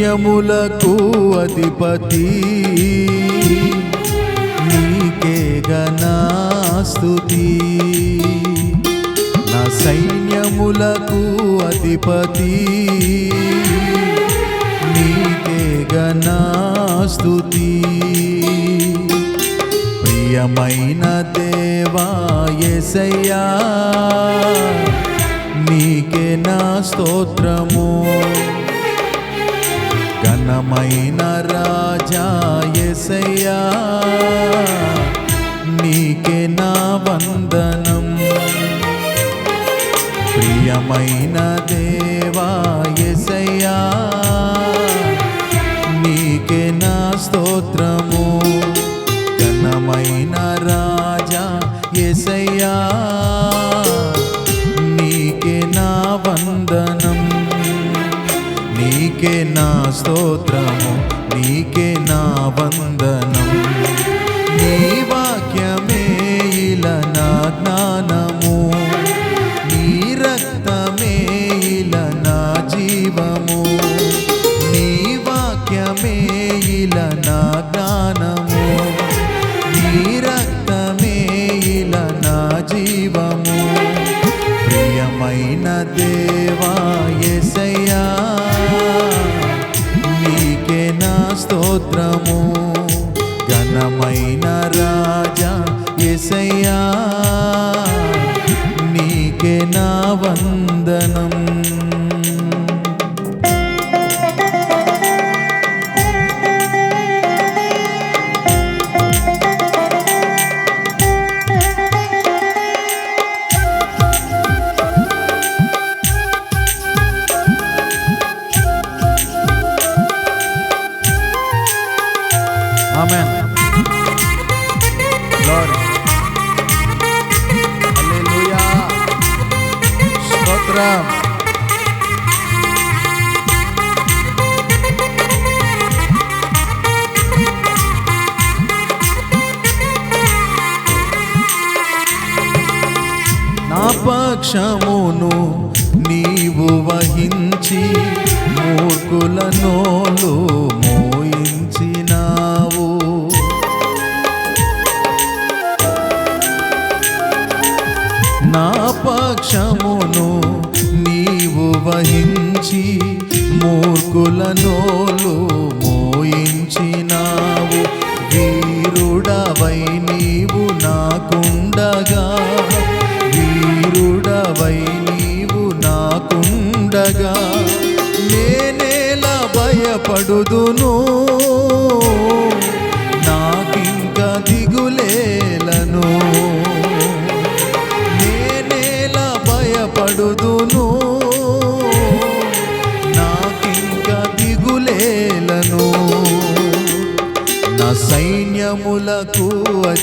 సైన్యములకు అధిపతి. నీకే గణాస్తుతి నా సైన్యములకు అధిపతి. నీకే గణాస్తుతి ప్రియమైన దేవా నీకే నా స్తోత్రము. ఘనమైన రాజా ఎసయ్యా నీకే నా వందనం. ప్రియమైన దేవా ఎసయ్యా నీకే నా స్తోత్రము. ఘనమైన రాజా ఎసయ్యా స్తోత్రము నీకే నా వందనం. స్తోత్రము. ఘనమైన రాజా ఎసయ్యా నీకే నా వందనం. స్తోత్రం నా పక్షమును నీవు వహించి మూర్ఖుల నోలు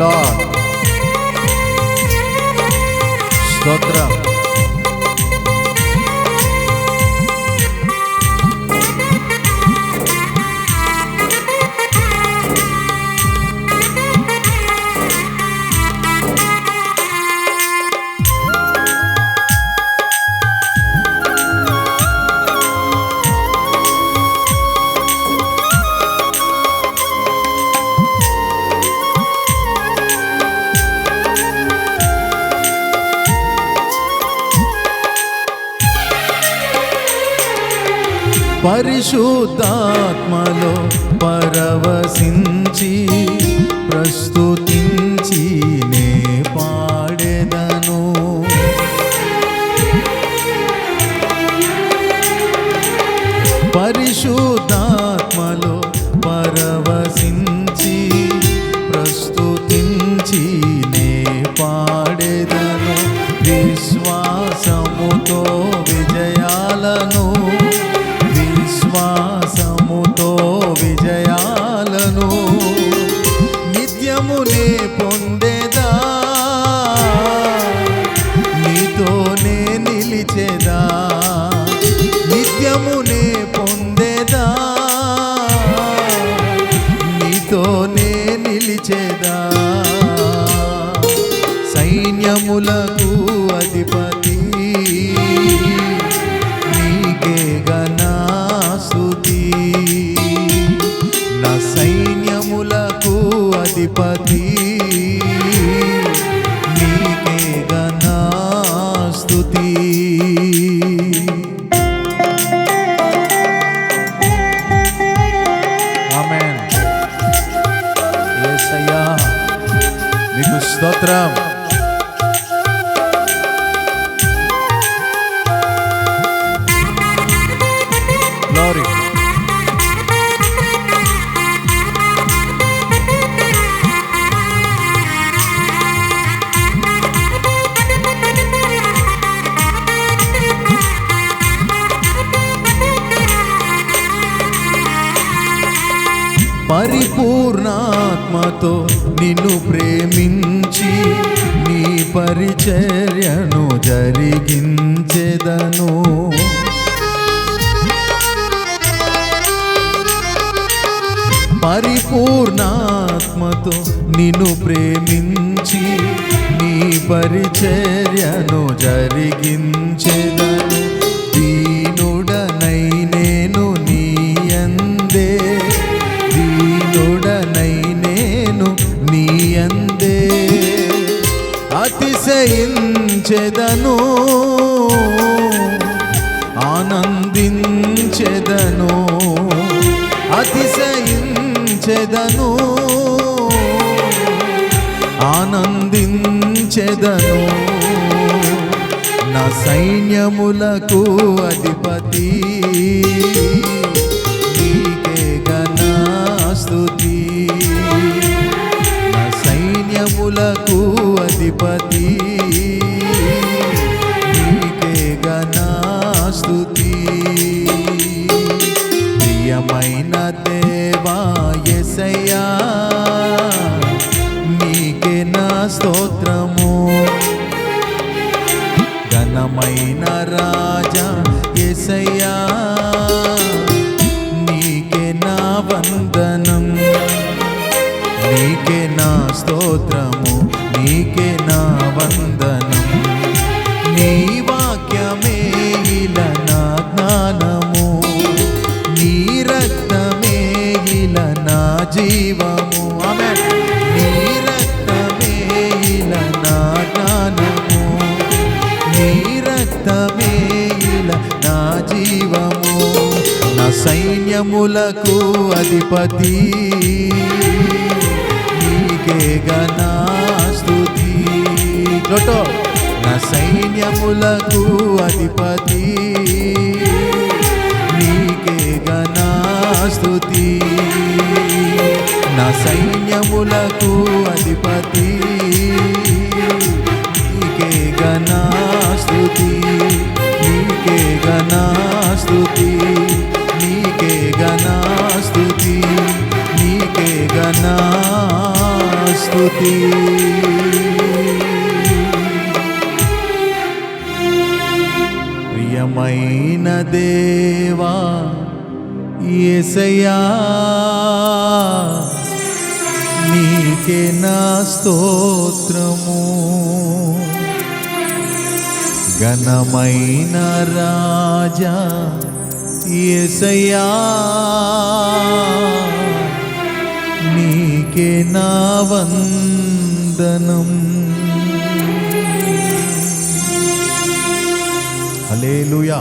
Lord. Stotra. పరిశుద్ధాత్మలో పరవశించి ప్రస్తుతించి సైన్యములకు గ్లోరీ పరిపూర్ణాత్మతో నిన్ను ప్రేమించి నీ పరిచర్యను జరిగించెదను. పరిపూర్ణాత్మతో నిన్ను ప్రేమించి నీ పరిచర్యను జరిగించెదను. దీనుడనై నేను నీ అందే. దీనుడనై నేను నీ అందే. అతిశయించెదను. సైన్యములకు అధిపతి. ఘనమైన దైవము నా సైన్యములకు అధిపతి. నీకే గణాస్తుతి చోటో నా సైన్యములకు అధిపతి. నీకే గణాస్తుతి నా సైన్యములకు అధిపతి. గణాస్తుతి ప్రియమైన దేవా ఏసయా నీకే నా స్తోత్రము. ఘనమైన రాజా యేసయ్యా నీకే నా వందనం. హల్లెలూయా.